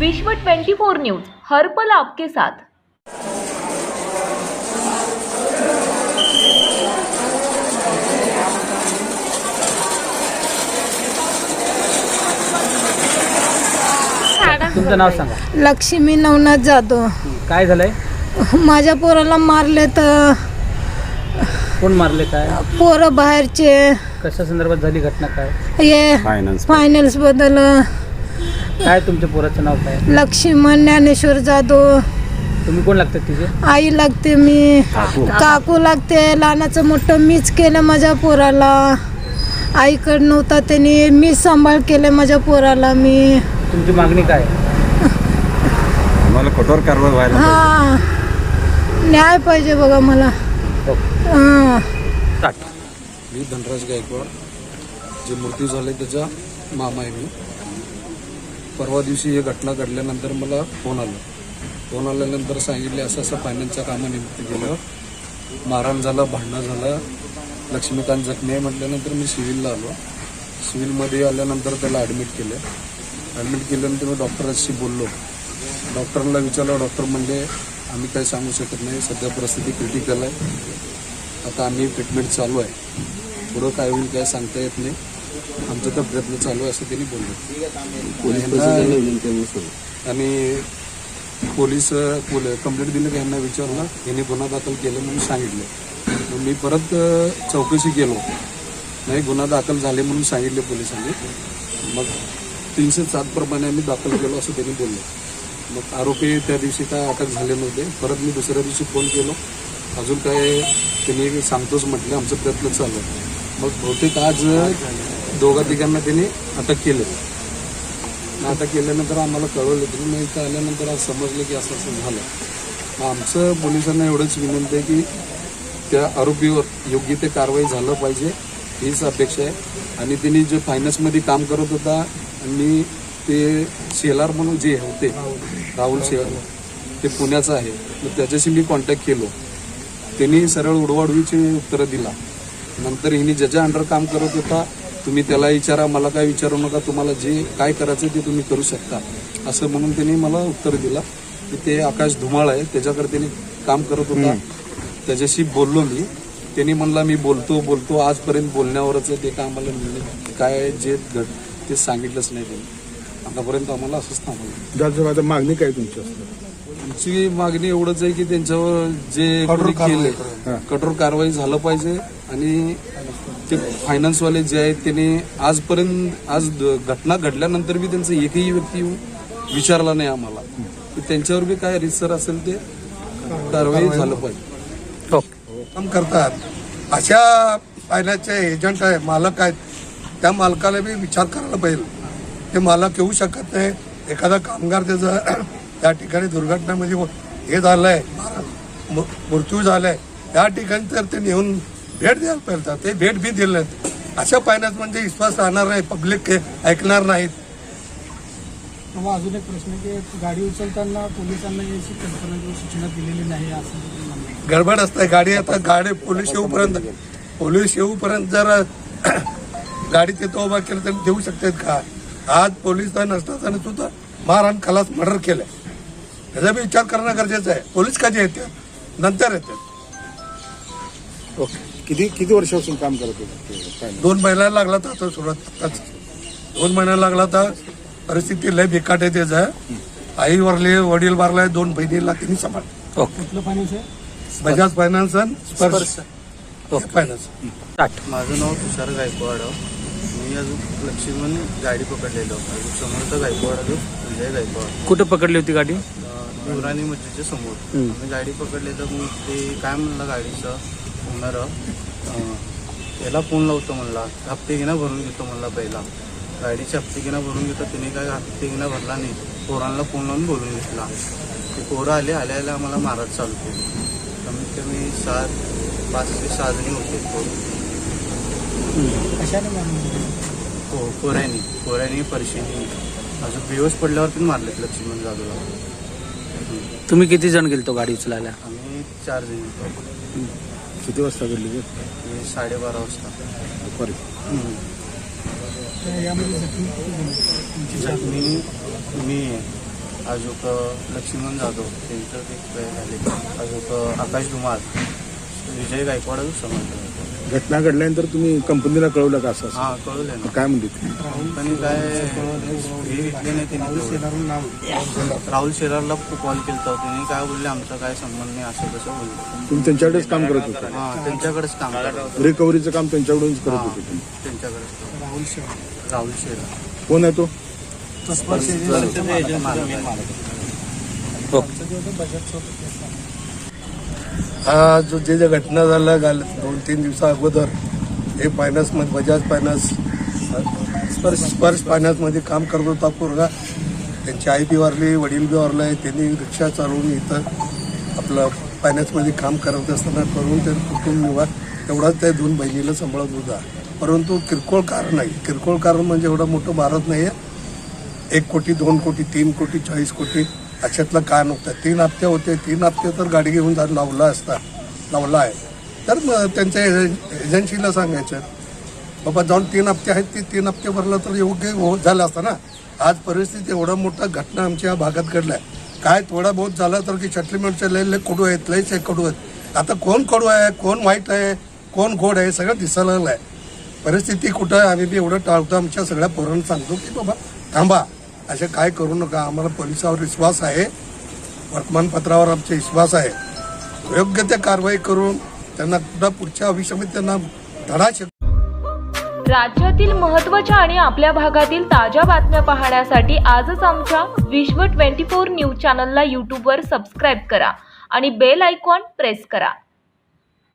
विश्व 24 न्यूज हर पल आपके साथ. तुमचं नाव सांगा. लक्ष्मी नवनाथ जाधव. काय झालंय? माझ्या पोराला मारले तर कोण मारले काय? पोरं बाहेरचे. कशा संदर्भात झाली घटना काय? हे फायनल्सबद्दल काय तुमच्या पोराचं नाव काय? लक्ष्मण ज्ञानेश्वर जाधव तुम्ही कोण लागतात तिचे आई लागते मी. काकू. लागते. लहानाचं मोठं मीच केलं माझ्या पोराला. आईकडं नव्हता त्यांनी मी सांभाळ केलं माझ्या पोराला मी. तुमची मागणी काय? आम्हाला कठोर कारवाई व्हायला हा. न्याय पाहिजे बघा मला. हां. मी धनराज गायकवाड. जे मृत्यू झाले त्याचा मामा आहे मी. परवा दिवशी ही घटना घडल्यानंतर मला फोन आला. फोन आल्यानंतर सांगितले असं असं फायनान्सच्या कामानिमित्त गेलं. मारहाण झालं भांडणं झालं. लक्ष्मीकांत जखमी आहे म्हटल्यानंतर मी सिव्हिलला आलो. सिव्हिलमध्ये आल्यानंतर त्याला ॲडमिट केलं. ॲडमिट केल्यानंतर मी डॉक्टरांशी बोललो. डॉक्टरला विचारलं डॉक्टर म्हणजे आम्ही काही सांगू शकत नाही. सध्या परिस्थिती क्रिटिकल आहे. आता आम्ही ट्रीटमेंट चालू आहे. पुढं काय होईल काय सांगता येत नाही. आमचा तर प्रयत्न चालू आहे असं त्यांनी बोललं. आणि पोलीस कंप्लेंट दिलं की यांना विचारलं यांनी गुन्हा दाखल केलं म्हणून सांगितलं. मी परत चौकशी केलो. नाही गुन्हा दाखल झाले म्हणून सांगितले पोलिसांनी. मग तीनशे सात प्रमाणे आम्ही दाखल केलो असं त्यांनी बोललं. मग आरोपी त्या दिवशी काय अटक झाले नव्हते. परत मी दुसऱ्या दिवशी फोन केलो. अजून काय त्यांनी सांगतोच म्हटलं. आमचा प्रयत्न चालू आहे. मग बहुतेक आज दोघा तिघांना त्यांनी अटक केलं. मग अटक केल्यानंतर आम्हाला कळवलं तुम्ही मग इथं आल्यानंतर आज समजलं की असं असं झालं. मग आमचं पोलिसांना एवढंच विनंती आहे की त्या आरोपीवर योग्य ते कारवाई झालं पाहिजे हीच अपेक्षा आहे. आणि त्यांनी जे फायनान्समध्ये काम करत होता आणि ते शेलार म्हणून जे होते राहुल शेलार ते पुण्याचं आहे. मग त्याच्याशी मी कॉन्टॅक्ट केलो. त्यांनी सरळ उडवाडवीची उत्तरं दिला. नंतर हिने ज्याच्या अंडर काम करत होता तुम्ही त्याला विचारा मला काय विचारू नका तुम्हाला जे काय करायचं ते तुम्ही करू शकता. असं म्हणून त्यांनी मला उत्तर दिला की ते आकाश धुमाळ आहे त्याच्याकडे त्यांनी काम करत होता. त्याच्याशी बोललो मी. त्यांनी म्हणला मी बोलतो बोलतो आजपर्यंत बोलण्यावरच ते काय आम्हाला मिळलं काय जे घड ते सांगितलंच नाही त्यांनी. आतापर्यंत आम्हाला असंच थांबवलं. जायचं आता मागणी काय तुमची आमची मागणी एवढंच आहे की त्यांच्यावर जे केले कठोर कारवाई झालं पाहिजे आणि ते फायनान्सवाले जे आहेत त्यांनी आजपर्यंत आज द- घटना घडल्यानंतर बी त्यांचं एकही व्यक्ती येऊन विचारला नाही आम्हाला. की त्यांच्यावर बी काय रिसर असेल ते कारवाई झालं पाहिजे. काम करतात. अशा फायनान्सचे एजंट आहे मालक आहेत. त्या मालकाला बी विचार करायला पाहिजे. ते मालक येऊ शकत नाही. एखादा कामगार त्याचं त्या ठिकाणी दुर्घटनेमध्ये हे झालंय. म- मृत्यू झालाय. त्या ठिकाणी तर ते येऊन भेट द्यायला पाहिजे ते भेट बी दिलं नाही. अशा फायनान्स म्हणजे विश्वास राहणार नाही पब्लिक ऐकणार नाहीत. अजून एक प्रश्न की गाडी उचलताना पोलिसांना याची कल्पना किंवा सूचना दिलेली नाही असं. गडबड असते गाडी आता गाडी पोलीस येऊपर्यंत पोलीस येऊपर्यंत जर गाडी तिथं उभा केलं तर देऊ शकतात का? आज पोलीस तर नसतात आणि सुद्धा मारहाण खलास मर्डर केलंय. त्याचा बी विचार करणं गरजेचं आहे. पोलीस कधी येते नंतर येते ओके. किती किती वर्षापासून काम करत होते? दोन महिन्याला लागला तर आता सुरुवात. दोन महिन्याला लागला तर परिस्थिती लय बिकाट आहे त्याचं. आई वरले वडील वारलाय दोन बहिणीला त्यांनी सांभाळ. कुठलं फायनान्स आहे? बजाज फायनान्स स्पर्श. फायनान्स माझं नाव तुषार गायकवाड. मी अजून लक्ष्मण गाडी पकडलेलो. अजून समर्थ गायकवाड अजून विजय गायकवाड. कुठं पकडली होती गाडी? युरानी मस्जिदच्या समोर. आम्ही गाडी पकडली तर मग ते काय म्हणलं गाडीचं? ओनर याला फोन लावतो म्हणला. हप्ते घेणं भरून घेतो म्हणला पहिला. गाडीचे हप्ते घेणं भरून घेतो. तिने काय हप्ते घेणं भरला नाही. पोरांना फोन लावून बोलून घेतला. ते पोरं आले. आल्या आल्या आम्हाला मारत चालू केली कमीत कमी सात पाच ते सहा जणी होते पोरं. कशाने? हो कोऱ्यानी कोऱ्यानी परशीनी अजून दिवस पडल्यावर पण मारलेत लक्ष्मण जाधवला. तुम्ही किती जण गेलतो गाडी उचलायला? आम्ही चार जण किती वाजता घडली? हे साडेबारा वाजता. दुपारी. जखमी मी मी अजून लक्ष्मण जाधव त्यांचं काय झाले. अजून आकाश धुमाळ विजय गायकवाड समजलं घटना घडल्यानंतर तुम्ही कंपनीला कळवलं का असं? हां कळवलं ना. काय म्हणते ते? कंपनी काय हे घेतले नाही त्यांनी राहुल शेलारला कॉल केला होता त्यांनी. काय बोलले आमचा काय संबंध नाही असं तसं बोलले. तुम्ही त्यांच्याकडेच काम करत होता? हां त्यांच्याकडेच काम करत रिकव्हरीचं काम त्यांच्याकडूनच करत होते तुम्ही? त्यांच्याकडेच काम. राहुल शेवाळे राहुल शेलार. कोण आहे तो? हो हा जो जे जे घटना झाल्या गाल दोन तीन दिवसा अगोदर हे फायनान्समध्ये बजाज फायनान्स स्पर्श स्पर्श फायनान्समध्ये काम करत होता पोरगा. त्यांची आई बी वारली वडील बी वारले त्यांनी रिक्षा चालवून इथं आपलं फायनान्समध्ये काम करत असताना करून ते कुटुंब निवार तेवढाच त्या दोन बहिणीला सांभाळत होता. परंतु किरकोळ कारण नाही. किरकोळ कारण म्हणजे एवढं मोठं भारत नाही आहे एक कोटी दोन कोटी तीन कोटी चाळीस कोटी अशातलं काय नव्हतं. तीन हप्ते होते तीन हप्ते तर गाडी घेऊन जा लावला असता लावला आहे. तर मग त्यांच्या एजन्सीला सांगायचं बाबा जाऊन तीन हप्ते आहेत ते तीन हप्ते भरलं तर योग्य हो झालं असतं ना. आज परिस्थिती एवढा मोठा घटना आमच्या भागात घडल्या. काय थोडा बहुत झाला तर की सेटलमेंटचे लय लय कडू आहेत लयच आहे कडू आहेत. आता कोण कडू आहे कोण वाईट आहे कोण गोड आहे सगळं दिसायला लागलं आहे परिस्थिती कुठं आहे आम्ही बी एवढं टाळतो आमच्या सगळ्या पोरांना सांगतो की बाबा थांबा. असे काय करू नका. आम्हाला पोलिसावर विश्वास आहे. वर्तमानपत्रावर आमचा विश्वास आहे. योग्य ते कारवाई करून त्यांना कुठं पुढच्या आयुष्यामध्ये त्यांना धडा शिक राज्यातील महत्त्वाच्या आणि आपल्या भागातील ताज्या बातम्या पाहण्यासाठी आजच आमच्या विश्व 24 न्यूज चॅनलला यूट्यूबवर सबस्क्राईब करा आणि बेल आयकॉन प्रेस करा.